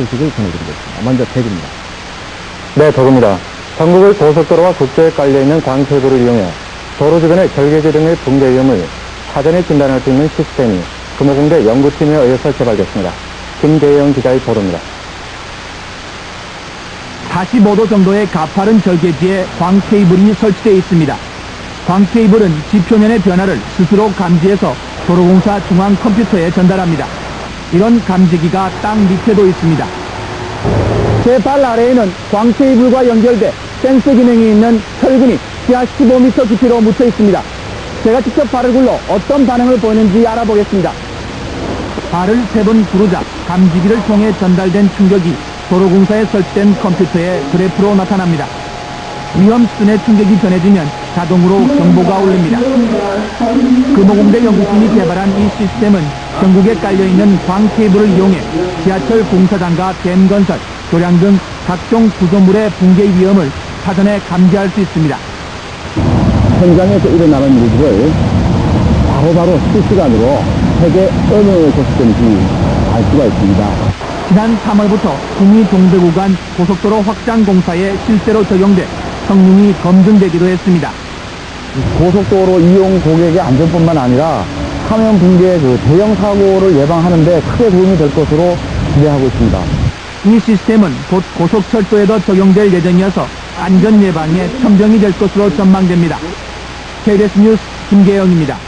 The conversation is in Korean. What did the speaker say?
소식을 전해드리겠습니다. 먼저 대구입니다. 네, 더구입니다. 전국의 고속도로와 국도에 깔려있는 광케이블을 이용해 도로 주변의 결계지 등의 붕괴 위험을 사전에 진단할 수 있는 시스템이 금호공대 연구팀에 의해서 개발됐습니다. 김대영 기자의 보도입니다. 45도 정도의 가파른 절개지에 광 케이블이 설치되어 있습니다. 광 케이블은 지표면의 변화를 스스로 감지해서 도로공사 중앙 컴퓨터에 전달합니다. 이런 감지기가 땅 밑에도 있습니다. 제 발 아래에는 광 케이블과 연결돼 센서 기능이 있는 혈근이 지하 15m 깊이로 묻혀 있습니다. 제가 직접 발을 굴러 어떤 반응을 보이는지 알아보겠습니다. 발을 세 번 구르자 감지기를 통해 전달된 충격이 도로공사에 설치된 컴퓨터에 그래프로 나타납니다. 위험 수준의 충격이 전해지면 자동으로 경보가 울립니다. 금호공대 연구팀이 개발한 이 시스템은 전국에 깔려있는 광 케이블을 이용해 지하철 공사장과 댐 건설, 교량 등 각종 구조물의 붕괴 위험을 사전에 감지할 수 있습니다. 현장에서 일어나는 일들을 바로바로 실시간으로 세계 어느 곳이든지 알 수가 있습니다. 지난 3월부터 구미 동대 구간 고속도로 확장 공사에 실제로 적용돼 성능이 검증되기도 했습니다. 고속도로 이용 고객의 안전뿐만 아니라 화면 붕괴의 그 대형 사고를 예방하는 데 크게 도움이 될 것으로 기대하고 있습니다. 이 시스템은 곧 고속철도에도 적용될 예정이어서 안전 예방에 첨정이 될 것으로 전망됩니다. KBS 뉴스 김계영입니다.